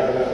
Amen.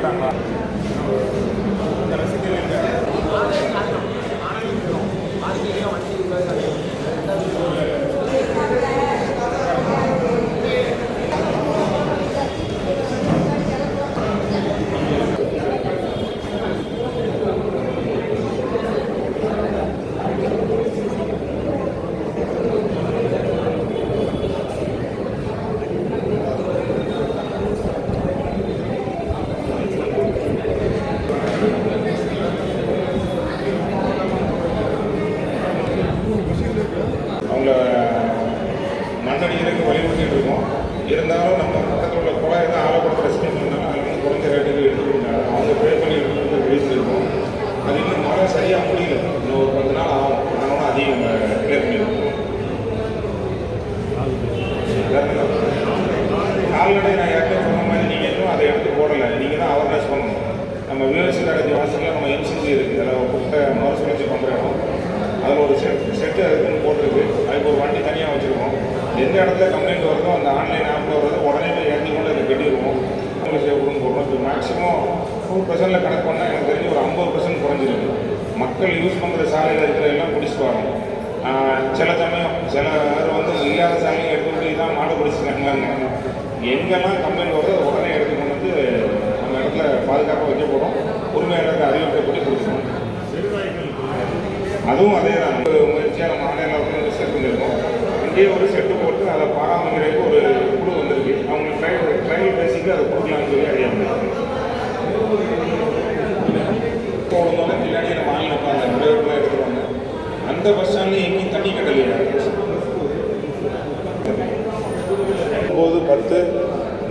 方が。இருந்தாலும் நம்ம பக்கத்தில் உள்ள குழாய் தான் ஆழப்படுத்த ரெஸ்கியூ பண்ணாலும் அது குறைஞ்ச ரேட்டுக்கு எடுத்துக்கிட்டாங்க அவங்க பே பண்ணி எடுத்துகிட்டு விழுந்துருக்கோம் அது இன்னும் மழை சரியாக முடியல. இன்னும் ஒரு பத்து நாள் ஆகும். அதனால அதையும் கிளியர் பண்ணியிருக்கோம் கால்நடை நான் ஏற்கனவே சொன்ன மாதிரி நீங்கள் இன்னும் அதை எடுத்து போடலை. நீங்கள் தான் அவேர்னஸ் பண்ணணும். நம்ம வியூவர்ஸ் கடைஞ்சி வாசலில் நம்ம எம்சிசி இருக்குது அதில் கொடுத்த மறுசுழற்சி பண்ணுற இடம் அதில் ஒரு செட் செட்டு அதுக்குன்னு போட்டிருக்கு. அதுக்கு ஒரு வண்டி தனியாக வச்சுருக்கோம். எந்த இடத்துல கம்ப்ளைண்ட் வருதோ அந்த ஆன்லைன் ஆப்பில் வர்றது உடனே போய் இறங்கி கொண்டு அதை கட்டிடுவோம். உங்களுக்கு சேவ் போடுறோம் இப்போ மேக்ஸிமம் டூ பர்சன்டில் கணக்கு பண்ணால் எனக்கு தெரிஞ்சு ஒரு ஐம்பது பர்சன்ட் குறைஞ்சிருக்கு மக்கள் யூஸ் பண்ணுற சாலையில் இருக்கிற எல்லாம் பிடிச்சிட்டு வரோம் சில சமயம் சில பேர் வந்து இல்லாத சாலையை எடுத்துக்கிட்டு தான் மாடு பிடிச்சிருக்காங்க எங்கெல்லாம் கம்ப்ளைண்ட் வருதோ உடனே எடுத்து கொண்டு வந்து அந்த இடத்துல பாதுகாப்பாக வைக்க போகிறோம் உரிமையாளருக்கு அறிவிக்கப்படி கொடுக்கணும் அதுவும் அதே தான் முயற்சியாக நம்ம ஆன்லைனில் பண்ணியிருக்கோம் இங்கேயே ஒரு செட்டு போட்டு அதை பராமரிக்கிறதுக்கு ஒரு குழு வந்திருக்கு. அவங்க ட்ரையல் ட்ரையல் பேசிக்கு அதை கொடுக்கலாம்னு சொல்லி அறியாமல் போனோம்னா பின்னாடி நம்ம ஆள் நிற்பாங்க டிரைவர்லாம் எடுத்துருவாங்க. அந்த பஸ் ஸ்டாண்ட்லேயும் எங்கேயும் தண்ணி கட்டலையா. ஒம்பது பத்து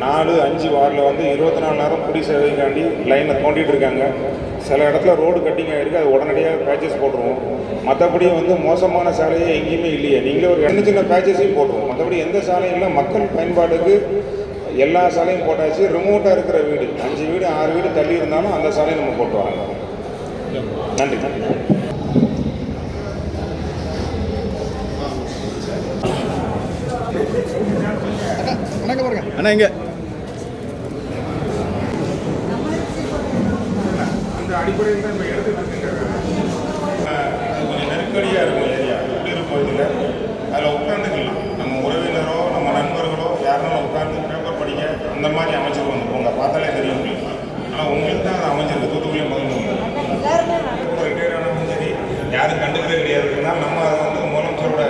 நாலு அஞ்சு வார்டில் வந்து இருபத்தி நாலு நேரம் குடி சேவைக்காண்டி லைனை தோண்டிட்டு இருக்காங்க. சில இடத்துல ரோடு கட்டிங் ஆகிருக்கு அது உடனடியாக பேச்சஸ் போட்டுருவோம். மற்றபடி வந்து மோசமான சாலையே எங்கேயுமே இல்லையே. நீங்களே ஒரு சின்ன சின்ன பேச்சஸையும் போட்டுருவோம். மற்றபடி எந்த சாலையும் இல்லை. மக்கள் பயன்பாட்டுக்கு எல்லா சாலையும் போட்டாச்சு. ரிமோட்டாக இருக்கிற வீடு. அஞ்சு வீடு ஆறு வீடு தள்ளி இருந்தாலும் அந்த சாலையை நம்ம போட்டு வராங்க நன்றி நன்றி அண்ணா இங்க. அடிப்படையில் தான் இப்போ எடுத்துட்டு கொஞ்சம் நெருக்கடியாக இருக்கும் ஏரியா. குடியிருப்பு பகுதியில் அதில் உட்காந்துக்கலாம் நம்ம உறவினரோ நம்ம நண்பர்களோ யாரும் உட்காந்து பேப்பர் படிக்க அந்த மாதிரி அமைச்சிருக்கோம் அந்த பூங்கா பார்த்தாலே தெரியும் உங்களுக்கு. ஆனால் உங்களுக்கு தான் அது அமைஞ்சிருக்கு. தூத்துக்குடியே முதல் ஒரு ரிட்டையர் ஆனவங்க சரி யாரும் கண்டுக்கிறதே கிடையாதுன்னா நம்ம அதை வந்து முதலமைச்சரோட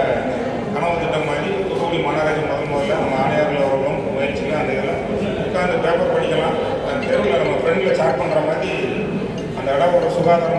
கனவு திட்டம் மாதிரி தூத்துக்குடி மாநகராட்சி முதல் முதல்ல நம்ம ஆணையாளர்கள் அவர்களும் முயற்சியில் அந்த இதில் உட்காந்து பேப்பர் படிக்கலாம் அந்த தெருவில் நம்ம ஃப்ரெண்டில் சாட் பண்ணுற மாதிரி அந்த இடம்